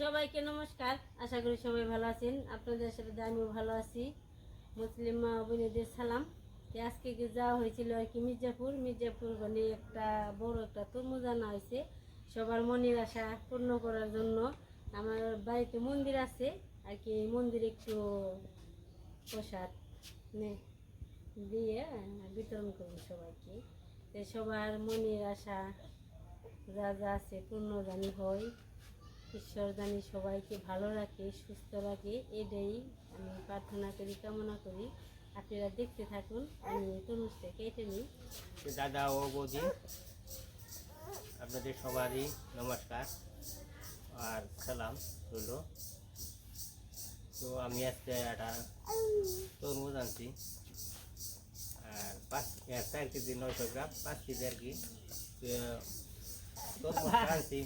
সবাইকে নমস্কার। আশা করি সবাই ভালো আছেন। আপনাদের সাথে আমিও ভালো আছি। মুসলিম মা বোনেদের সালাম। তো আজকে যাওয়া হয়েছিল আর কি মির্জাপুর? মির্জাপুর মানে একটা বড় একটা তরমুজ আনা হয়েছে। সবার মনের আশা পূর্ণ করার জন্য আমার বাড়িতে মন্দির আছে। আর কি মন্দিরে একটু প্রসাদ দিয়ে বিতরণ করব সবাইকে। তো সবার মনের আশা যা যা আছে পূর্ণ জানি হয়। ঈশ্বর জানি সবাইকে ভালো রাখে, সুস্থ রাখে। এটাই আমি প্রার্থনা করি, কামনা করি। আপনারা দেখতে থাকুন, আমি তরমুজটা কেটে নিই। দাদা ও বৌদি, আপনাদের সবারই নমস্কার আর সালাম রইল। তো আমি আজকে একটা তরমুজ আনছি। আর পাঁচ, এক কেজি নয়শো গ্রাম, পাঁচ কেজি আর কি তরমুজ আনছি।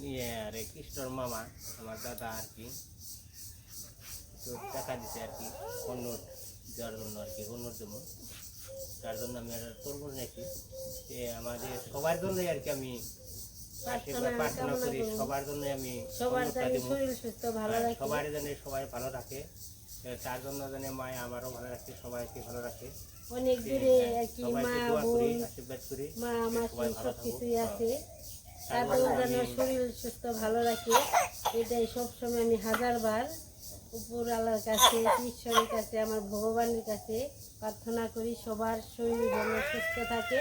নিয়ে আরে কৃষ্ণর মামা আমার দাদা আর কি তো টাকা দিতে আর কি অন্য দেওয়ার জন্য আর কি অন্য দেবো। তার জন্য আমি একটা তরমুজ নিয়েছি যে আমাদের সবার জন্যই আর কি আমি প্রার্থনা করি সবার জন্য আমি সবার জন্য সবাই ভালো রাখে। তার জন্য যেন মায় আমারও ভালো রাখে সবাইকে ভালো রাখে। অনেক দূরে আর কি মা আশীর্বাদ করি মা ভালো সব কিছুই আছে। তার তাদের জন্য যেন শরীর সুস্থ, ভালো রাখে। এটাই সবসময় আমি হাজারবার উপর আল্লাহর কাছে, ঈশ্বরের কাছে, আমার ভগবানের কাছে প্রার্থনা করি, সবার শরীর যেন সুস্থ থাকে,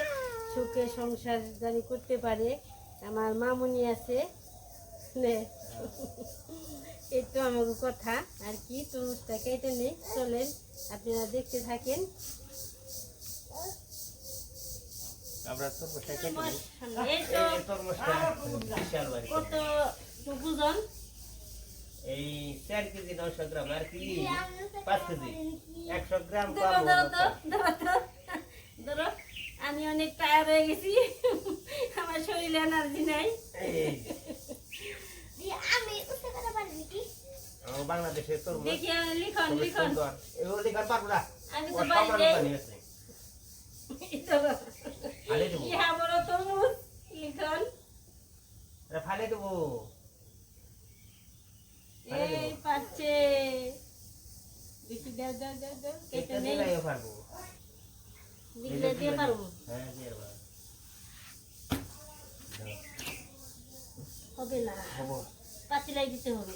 সুখে সংসার জানি করতে পারে। আমার মামুনি আছে। এই তো আমার কথা। আর কি তরমুজটা কেটে নেই চলেন, আপনারা দেখতে থাকেন। আমরা এই তো বিশাল বাড়ি কত বুঝন এই চার কেজি নশো গ্রাম আর কি? পাঁচ কেজি। একশো গ্রাম ধরো পাবো আমি অনেক টায়ার হয়ে গেছি। আমার শরীরে এনার্জি নাই। আমি উঠতে কথা কি দেখি আমি লিখন লিখন। লিখার পারব না। আমি তো ফালে দেবো। ইহা বড় তরমুজ লিখন এটা ফালে দেবো। এই পাচ্ছে। দেখি দাও দাও দাও দাও কেটে নেই। পারব দিলে দিয়ে পারব। হ্যাঁ দিয়ে পারব। হবে না। হব। পাতিলাই দিতে হবে।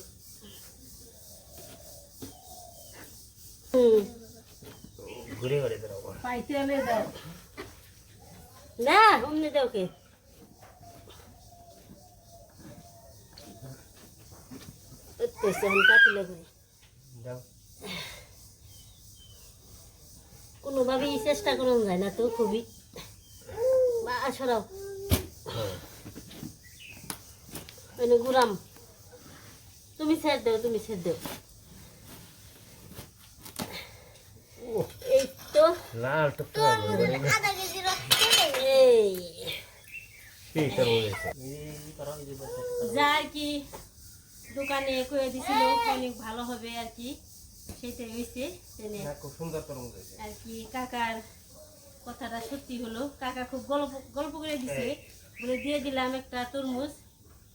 হুম ঘুরে ঘুরে দেবো পাইতে হলে দাও। না অমনি দাও কে উঠতেছে আমি পাতিলে করে যাও কোনোভাবেই চেষ্টা করা যায় না তো খুবই। বা সরাও। ওই ঘুরাম তুমি ছেড় দাও তুমি ছেড় দাও। এই তো। লাল টুকটুক আধা কেজি রক্ত দেবে এই কি করব যে আর কি দোকানে কয়ে দিছিল অনেক ভালো হবে আর কি। সেটাই হয়েছে খুব সুন্দর তরমুজ আর কি কাকার কথাটা সত্যি হলো। কাকা খুব গল্প গল্প করে দিছে। বলে দিয়ে দিলাম একটা তরমুজ।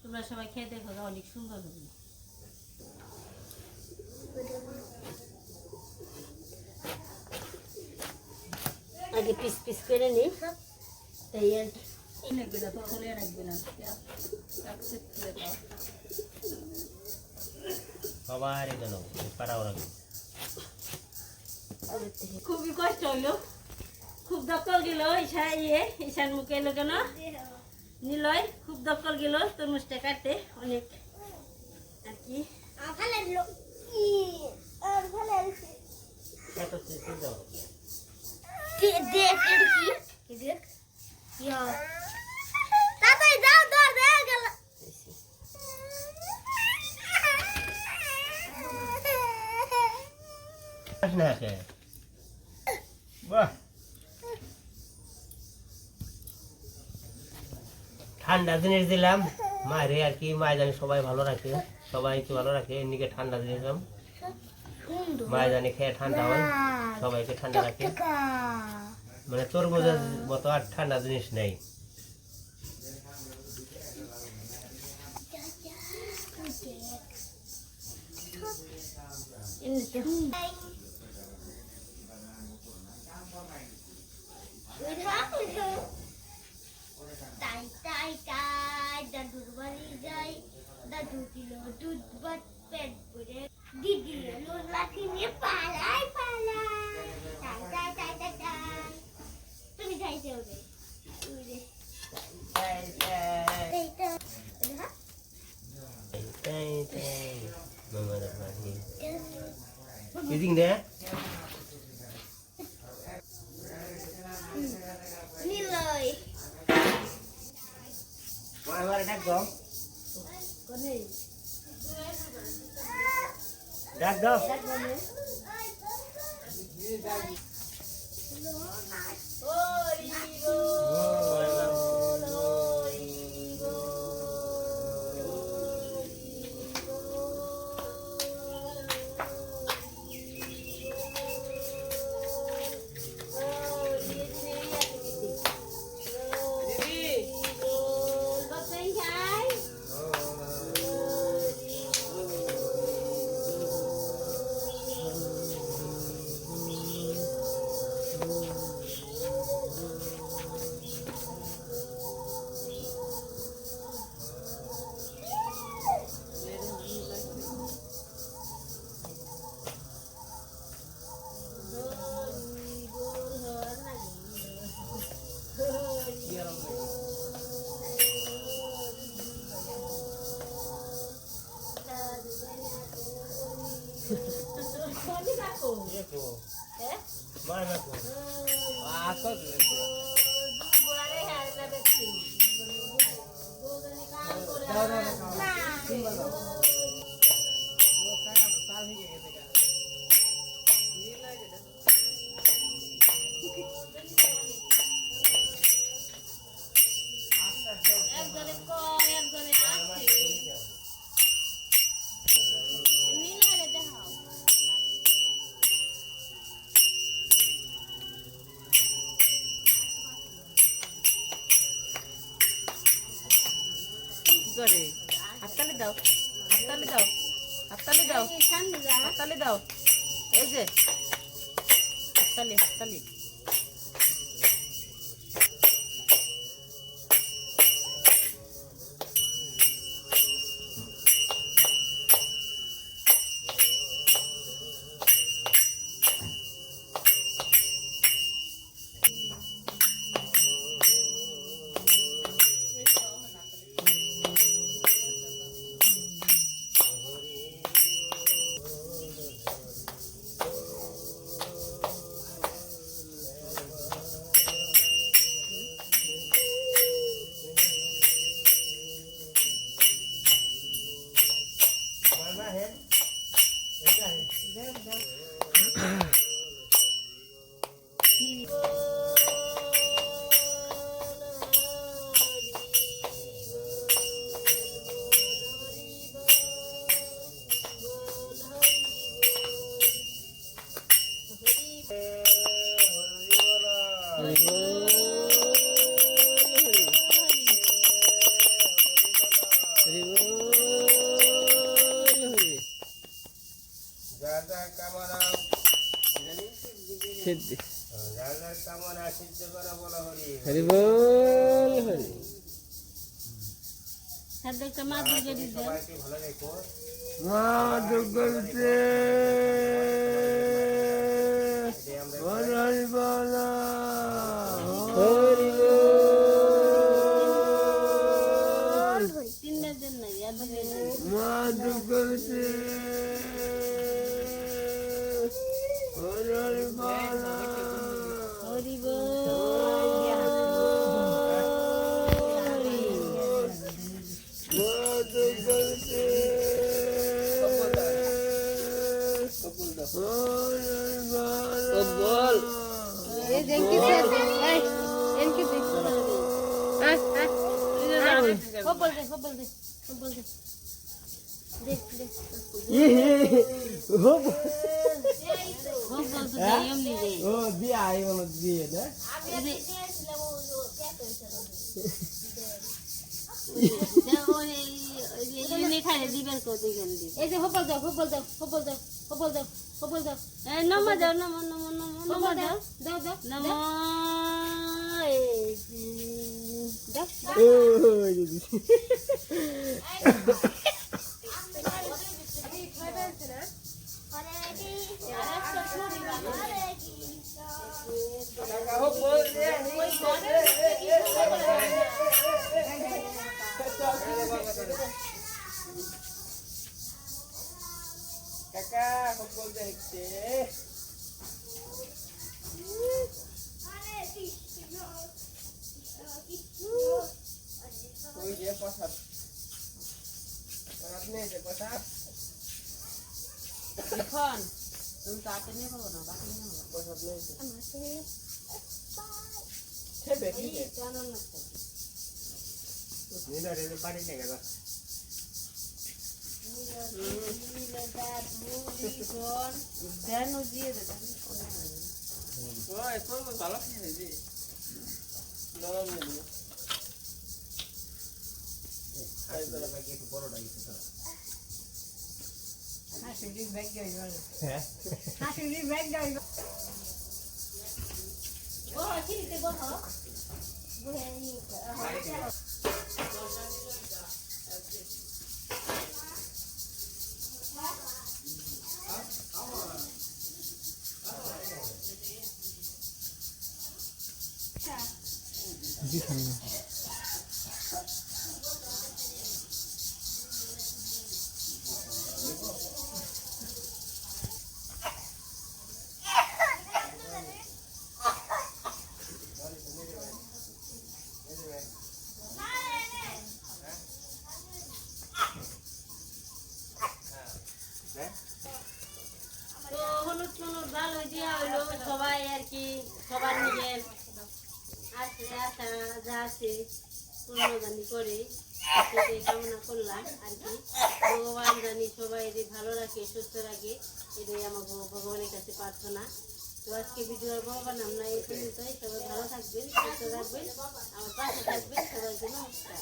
তোমরা সবাই খেয়ে দেখো অনেক সুন্দর হবে। আগে পিস পিস করে নিই সবার পাড়াও খুবই কষ্ট হইল খুব দক্কল গেল ঈশা ইয়ে ঈশার মুখে এলো কেন নিলয় খুব দক্কল গেল তরমুজটা কাটতে অনেক আর কি ভালো লোক আর ভালো এত সুন্দর কি দেখ এটা কি কি দেখ ইয়া তাতাই যাও দর দে গেল না কে বাহ ঠান্ডা জিনিস দিলাম। মায়ের আর কি, মায় জানি সবাই ভালো রাখে। সবাইকে ভালো রাখে, এমনিকে ঠান্ডা জিনিস দিলাম। মায় জানি খেয়ে ঠান্ডা হয়, সবাইকে ঠান্ডা রাখে। মানে তরমুজের মতো আর ঠান্ডা জিনিস নেই। উঠা তাই তাই তাই দাদুর বাড়ি যাই। দাদু দিল দুধ ভাত পেট ভরে। দিদি এলো লাঠি নিয়ে পালাই পালাই। তাই তাই তাই তাই তাই। তুমি যাইতে ওরে ওরে এই তো আমার ডাক দাও। ডাক দাও। মার না তো আসো একজনে করে। হাততালি দাও হাততালি দাও হাততালি দাও হাততালি দাও। এই যে হাততালি হাততালি সিদ্ধি হরি বল হরি। মা দুর্গা ও দিয়ে এই যে। হবল দাও হবল দাও হবল দাও হবল দাও হবল দাও নমো দাও নমো নমো নমো নমো দাও দাও কাকা কম্বল দেখছে। ওই যে প্রসাদ। প্রসাদ নেই যে প্রসাদ? এখন? তুমি তাকে নিয়ে পাবো না বাকি নিয়ে পাবো প্রসাদ নেই যে। খেবে খেবে নিলে রে বাড়ি নিয়ে গেল। দেন ও দিয়ে দে দেন ওই তোর ভালো খেয়ে দি নরম নেই হ্যাঁ বহ ঠিক বহ বহে নি তো হলুদ দিয়া হইল, সবাই আর কি, সবার নিজের আশা যা আছে পূর্ণদানি করে কামনা করলাম আর কি। ভগবান জানি সবাই ভালো রাখে, সুস্থ রাখে, এটাই আমার ভগবানের কাছে প্রার্থনা। তো আজকে ভিডিও আর বলব আমরা এই পর্যন্তই। সবাই ভালো থাকবেন, সুস্থ থাকবেন, আমার পাশে থাকবেন সবাইকে নমস্কার।